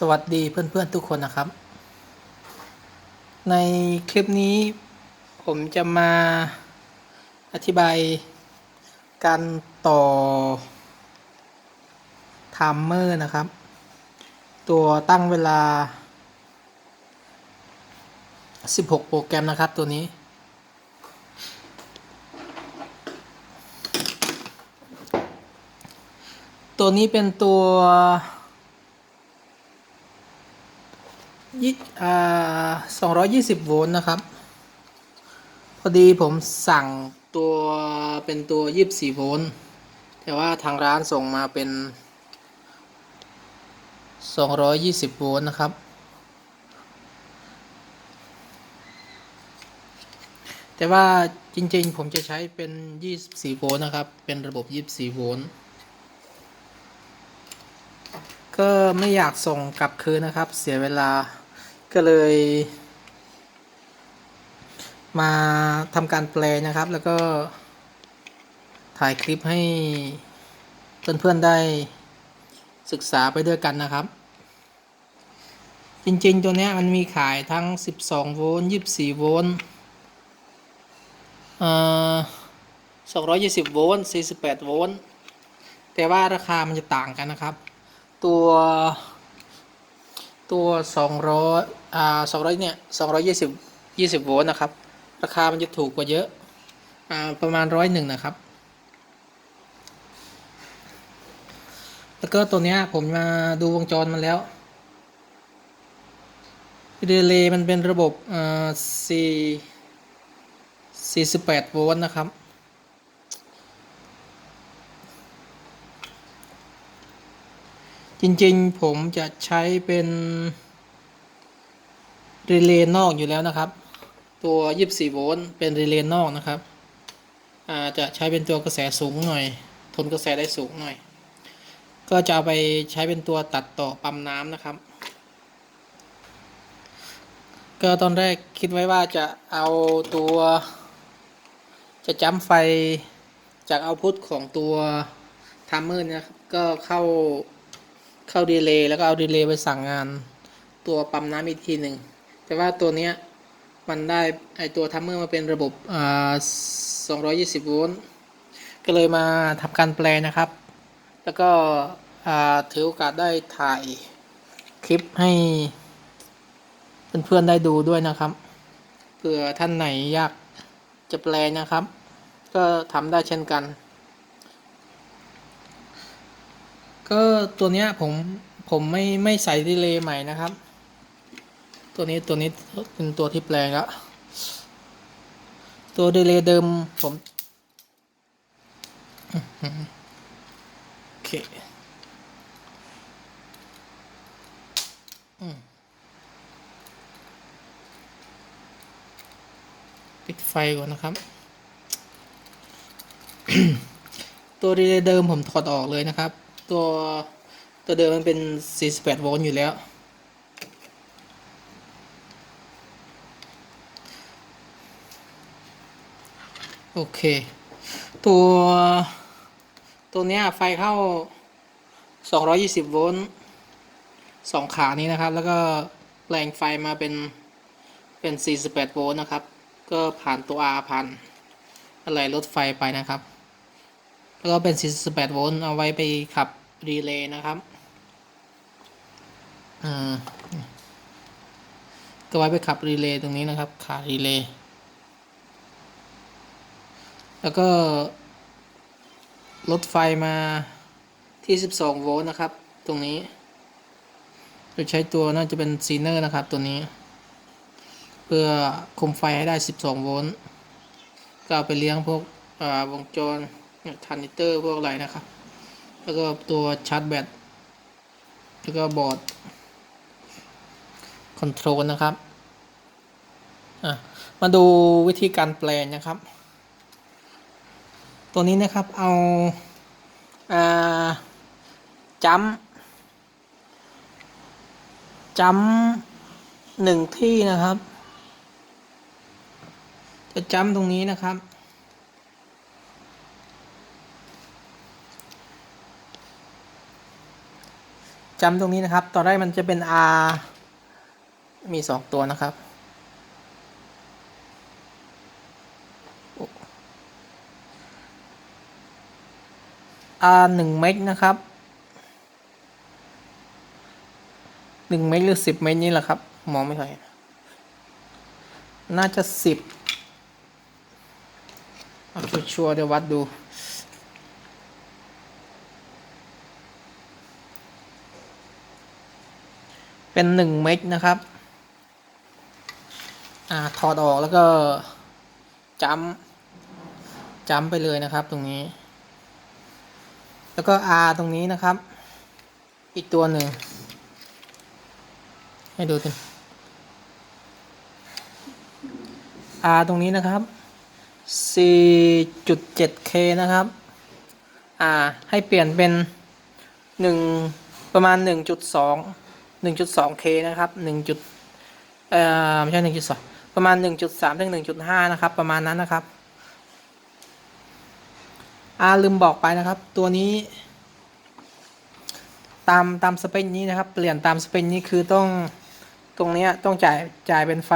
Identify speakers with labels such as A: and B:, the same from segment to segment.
A: สวัสดีเพื่อนๆทุกคนนะครับ ในคลิปนี้ผมจะมาอธิบายการต่อไทม์เมอร์นะครับ ตัวตั้งเวลา 16 โปรแกรมนะครับตัวนี้ ตัวนี้เป็นตัว ยี่อ่าสองร้อยยี่สิบโวลต์นะครับ พอดีผมสั่งตัวเป็นตัวยี่สี่โวลต์แต่ว่าทางร้านส่งมาเป็นสองร้อยยี่สิบโวลต์นะครับ แต่ว่าจริงๆผมจะใช้เป็น24โวลต์นะครับ เป็นระบบ24โวลต์ก็ไม่อยากส่งกลับคืนนะครับ เสียเวลา ก็เลย มาทำการแปลนะครับ แล้วก็ถ่ายคลิปให้เพื่อนๆได้ศึกษาไปด้วยกันนะครับ จริงๆตัวนี้มันมีขายทั้ง 12 โวลต์ 24 โวลต์220 โวลต์ 48 โวลต์ แต่ว่าราคามันจะต่างกันนะครับ ตัว ตัวสองร้อยอ่าสองร้อยเนี่ยสองร้อยยี่สิบยี่สิบโวลต์นะครับ ราคามันจะถูกกว่าเยอะอ่าประมาณร้อยหนึ่งนะครับ แล้วก็ตัวเนี้ยผมมาดูวงจรมาแล้วเรเลย์มันเป็นระบบอ่าสี่สี่สิบแปดโวลต์นะครับ จริงๆ ผมจะใช้เป็นรีเลย์นอกอยู่แล้วนะครับ ตัว 24 โวลต์เป็นรีเลย์นอกนะครับอาจะใช้เป็นตัวกระแสสูงหน่อย ทนกระแสได้สูงหน่อย ก็จะเอาไปใช้เป็นตัวตัดต่อปั๊มน้ำนะครับ ก็ตอนแรกคิดไว้ว่าจะเอาตัว จะจ้ำไฟจากเอาพุทของตัวทัมเมอร์นะครับก็เข้า เข้าดีเลย์แล้วก็เอาดีเลย์ไปสั่งงาน ตัวปั๊มน้ำอีกทีหนึ่งแต่ว่าตัวเนี้ยมันได้ไอตัวทัมเมอร์มาเป็นระบบอ่า220 โวลต์ก็เลยมาทำการแปลนะครับ แล้วก็อ่าถือโอกาสได้ถ่ายคลิปให้ เพื่อนๆได้ดูด้วยนะครับเผื่อท่านไหนอยากจะแปลนะครับ ก็ทำได้เช่นกัน ก็ตัวเนี้ยผมผมไม่ไม่ใส่ดีเลย์ใหม่นะครับ ตัวนี้ตัวนี้เป็นตัวที่แปลงแล้วตัวดีเลย์เดิมผมโอเคปิดไฟก่อนนะครับ ตัวดีเลย์เดิมผมถอดออกเลยนะครับ ตัวตัวเดิมมันเป็น 48 โวลต์อยู่แล้ว โอเค ตัวตัวเนี้ยไฟเข้า 220 โวลต์สองขานี้นะครับ แล้วก็แปลงไฟมาเป็นเป็น 48 โวลต์นะครับ ก็ผ่านตัว R ผ่านอะไรรถไฟไปนะครับ แล้วก็เป็น 48 โวลต์เอาไว้ไปขับรีเลย์นะครับอืมก็ไว้ไปขับรีเลย์ตรงนี้นะครับ ขารีเลย์แล้วก็ลดไฟมาที่ 12 โวลต์นะครับ ตรงนี้โดยใช้ตัวน่าจะเป็นซีเนอร์นะครับตัวนี้ เพื่อคุมไฟให้ได้ 12 โวลต์ก็เอาไปเลี้ยงพวกวงจร ทานิเตอร์พวกอะไรนะครับ แล้วก็ตัวชาร์จแบต แล้วก็บอร์ดคอนโทรลนะครับ อะ มาดูวิธีการแปลนะครับ ตัวนี้นะครับ เอา อ่าจัมจัมหนึ่งที่นะครับ จะจัมตรงนี้นะครับ จำตรงนี้นะครับ ตอนแรกมันจะเป็น R มีสองตัวนะครับ R หนึ่งเมกนะครับหนึ่งเมกหรือสิบเมกนี่แหละครับ มองไม่ค่อยเห็นน่าจะสิบเอาชัวร์เดี๋ยววัดดู เป็นหนึ่งเมกนะครับอ่าถอดออกแล้วก็จัมจัมไปเลยนะครับตรงนี้ แล้วก็ R ตรงนี้นะครับ อีกตัวหนึ่ง ให้ดูกัน R ตรงนี้นะครับ 4.7K นะครับอ่าให้เปลี่ยนเป็น 1 ประมาณ 1.2 1.2K นะครับ1จุดเอ่อไม่ใช่1.2 ประมาณ 1.3 ถึง 1.5 นะครับ ประมาณนั้นนะครับอาลืมบอกไปนะครับ ตัวนี้ ตามตามสเปคนี้นะครับ เปลี่ยนตามสเปคนี้คือต้องตรงนี้ต้องจ่ายจ่ายเป็นไฟ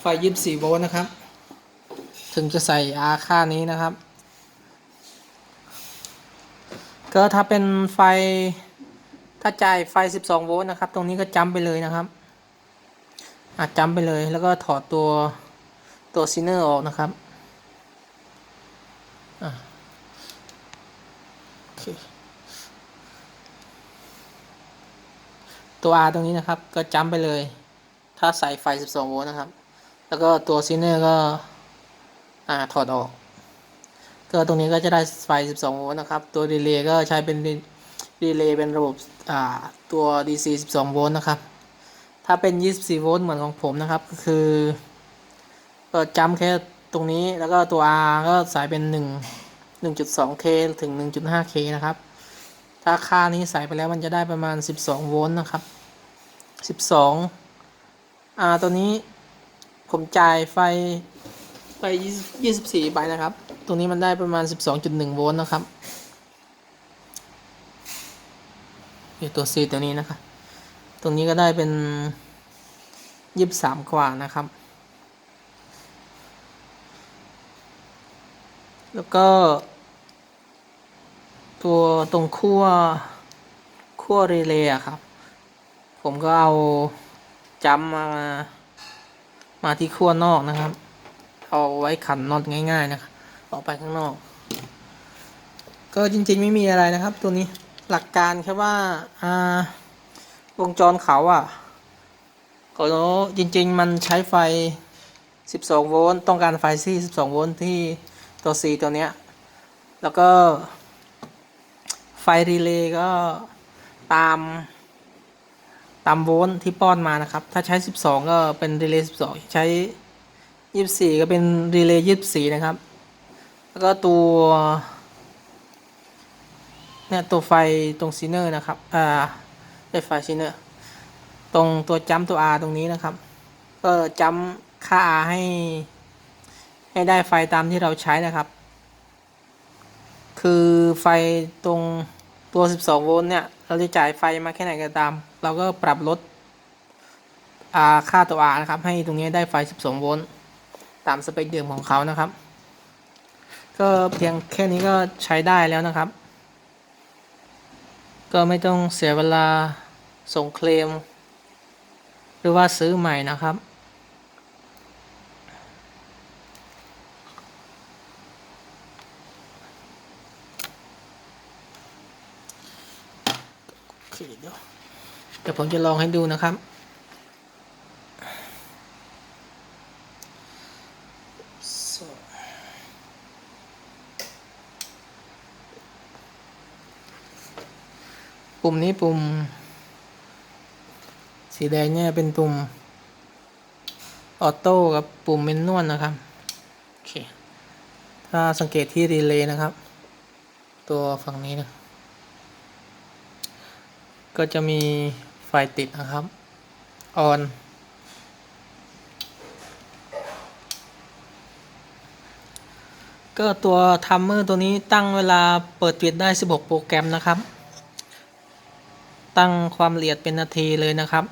A: ไฟ24โวลต์นะครับ ถึงจะใส่ R ค่านี้นะครับ ก็ถ้าเป็นไฟ ถ้าจ่ายไฟ 12 โวลต์นะครับ ตรงนี้ก็จำไปเลยนะครับอาจจำไปเลย แล้วก็ถอดตัวตัวซีเนอร์ออกนะครับอะโอเคตัว R ตรงนี้นะครับ ก็จำไปเลย ถ้าใส่ไฟ 12 โวลต์นะครับ แล้วก็ตัวซีเนอร์ก็อ่าถอดออก ก็ตรงนี้ก็จะได้ไฟ 12 โวลต์นะครับ ตัวรีเลย์ก็ใช้เป็น รีเลย์เป็นระบบตัว DC 12 โวลต์นะครับ ถ้าเป็น 24 โวลต์เหมือนของผมนะครับ ก็คือก็จำแค่ตรงนี้แล้วก็ตัว R ก็สายเป็น 1 1.2K ถึง 1.5K นะครับ ถ้าค่านี้ใส่ไปแล้วมันจะได้ประมาณ 12 โวลต์นะครับ 12อ่าตัวนี้ผมจ่ายไฟไป 24ใบนะครับ ตรงนี้มันได้ประมาณ 12.1 โวลต์นะครับ ยู่ตัว C ตัวนี้นะครับตรงนี้ก็ได้เป็น23กว่านะครับ แล้วก็ ตัวตรงขั้วขั้วรีเลย์ครับ ผมก็เอาจัมมามาที่ขั้วนอกนะครับ เอาไว้ขันน็อตง่าย ๆ นะครับออกไปข้างนอก ก็จริงๆไม่มีอะไรนะครับตัวนี้ หลักการแค่ว่า อ่า วงจรเขาอะก็จริง ๆ มันใช้ไฟ 12 โวลต์ ต้องการไฟที่ 12 โวลต์ที่ตัว C ตัวเนี้ย แล้วก็ไฟรีเลย์ก็ตาม ตามโวลต์ที่ป้อนมานะครับ ถ้าใช้ 12 ก็เป็นรีเลย์ 12 ใช้ 24 ก็เป็นรีเลย์ 24 นะครับ แล้วก็ตัว เนี่ยตัวไฟตรงซีเนอร์นะครับอ่าได้ไฟซีเนอร์ตรงตัวจัมตัว R ตรงนี้นะครับ ก็จัมค่า R ให้ ให้ได้ไฟตามที่เราใช้นะครับ คือไฟตรงตัว 12 โวลต์เนี่ย เราจะจ่ายไฟมาแค่ไหนก็ตาม เราก็ปรับลดค่าตัว R นะครับ ให้ตรงนี้ได้ไฟ 12 โวลต์ตามสเปคเดิมของเขานะครับ ก็เพียงแค่นี้ก็ใช้ได้แล้วนะครับ ก็ไม่ต้องเสียเวลาส่งเคลม หรือว่าซื้อใหม่นะครับโอเคเดียวเดี๋ยวผมจะลองให้ดูนะครับ ปุ่มนี้ปุ่ม สีแดงเนี่ยเป็นปุ่มออโต้กับปุ่มเมนนวลนะครับ โอเค ถ้าสังเกตที่รีเลย์นะครับ ตัวฝั่งนี้นะ ก็จะมีไฟติดนะครับออนก็ตัวทัมเมอร์ตัวนี้ตั้งเวลาเปิดปิดได้ 16 โปรแกรมนะครับ ตั้งความละเอียดเป็นนาทีเลยนะครับ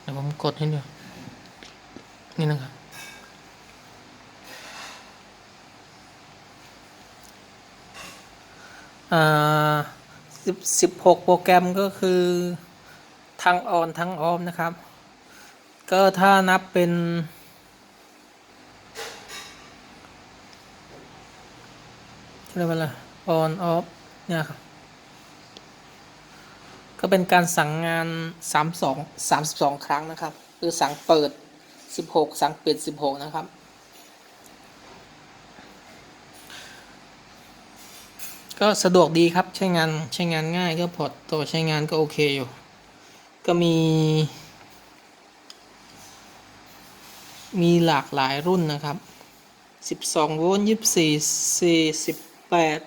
A: เดี๋ยวผมกดให้ดูนี่นะครับ อ่าสิบสิบหกโปรแกรมก็คือทั้งออนทั้งออฟนะครับ ก็ถ้านับเป็น เรียกว่าอะไรออนออฟเนี่ยครับ ก็เป็นการสั่งงาน 32 32 ครั้งนะครับ คือสั่งเปิด 16 สั่งปิด 16 นะครับ ก็สะดวกดีครับใช้งานใช้งานง่ายก็พอตตัวใช้งานก็โอเคอยู่ ก็มี มีหลากหลายรุ่นนะครับ 12 โวลต์ 24 48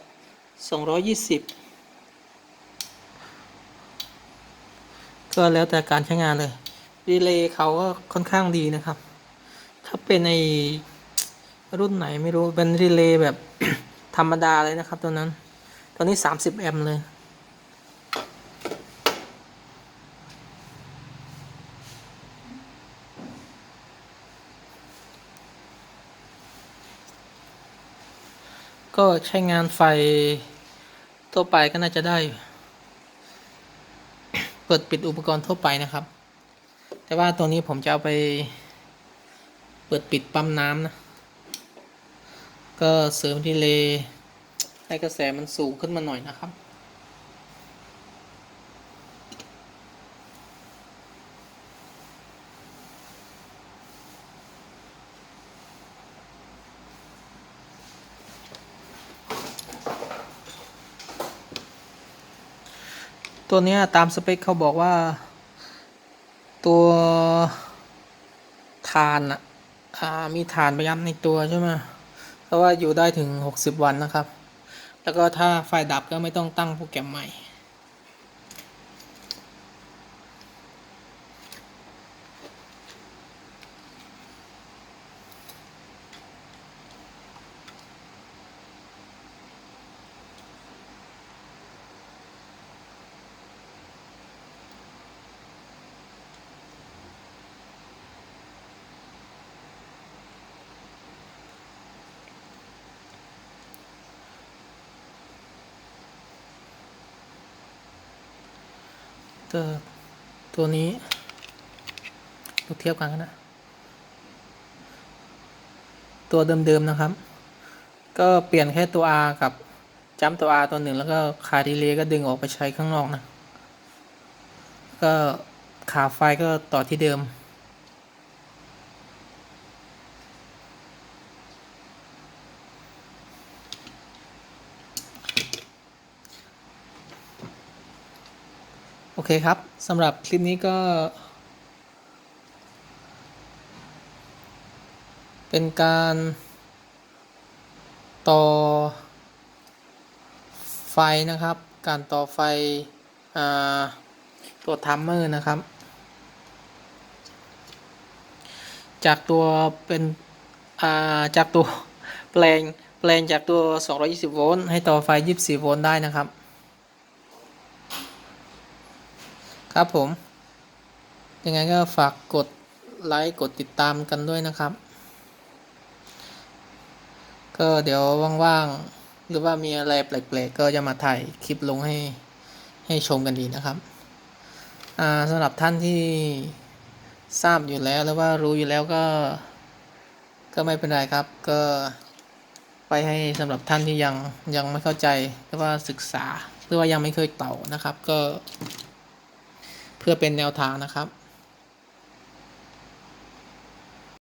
A: 220 ก็แล้วแต่การใช้งานเลยรีเลย์เขาก็ค่อนข้างดีนะครับ ถ้าเป็นในรุ่นไหนไม่รู้เป็นรีเลย์แบบธรรมดาเลยนะครับตัวนั้นตัวนี้ 30 แอมป์เลย ก็ใช้งานไฟทั่วไปก็น่าจะได้ เปิดปิดอุปกรณ์ทั่วไปนะครับ แต่ว่าตรงนี้ผมจะเอาไป เปิดปิดปั๊มน้ำนะ ก็เสริมทีเลยให้กระแสมันสูงขึ้นมาหน่อยนะครับ ตัวเนี้ยตามสเปคเขาบอกว่า ตัวฐานอะมีฐานประยับในตัวใช่ไหมเพราะว่าอยู่ได้ถึง 60 วันนะครับ แล้วก็ถ้าไฟดับก็ไม่ต้องตั้งโปรแกรมใหม่ ตัวตัวนี้ดูเทียบกันนะ ตัวเดิม ๆ นะครับ ก็เปลี่ยนแค่ตัว R กับจัมตัว R ตัวหนึ่งแล้วก็ขาดีเลย์ก็ดึงออกไปใช้ข้างนอกนะ ก็ขาไฟก็ต่อที่เดิม โอเคครับสำหรับคลิปนี้ก็ เป็นการต่อไฟนะครับ การต่อไฟอตัวทัมเมอร์นะครับ จากตัวเป็นาจากตัวแปลงแปลงจากตัว 220 โวลต์ให้ต่อไฟ 24 โวลต์ได้นะครับ ครับผม ยังไงก็ฝากกดไลค์กดติดตามกันด้วยนะครับ ก็เดี๋ยวว่างๆ หรือว่ามีอะไรแปลกๆ ก็จะมาถ่ายคลิปลงให้ให้ชมกันดีนะครับสำหรับท่านที่ทราบอยู่แล้วหรือว่ารู้อยู่แล้วก็ ก็ไม่เป็นไรครับ ก็ไปให้สำหรับท่านที่ยังยังไม่เข้าใจหรือว่าศึกษาหรือว่ายังไม่เคยเต่านะครับ ก็ พื่อเป็นแนวทางนะครับ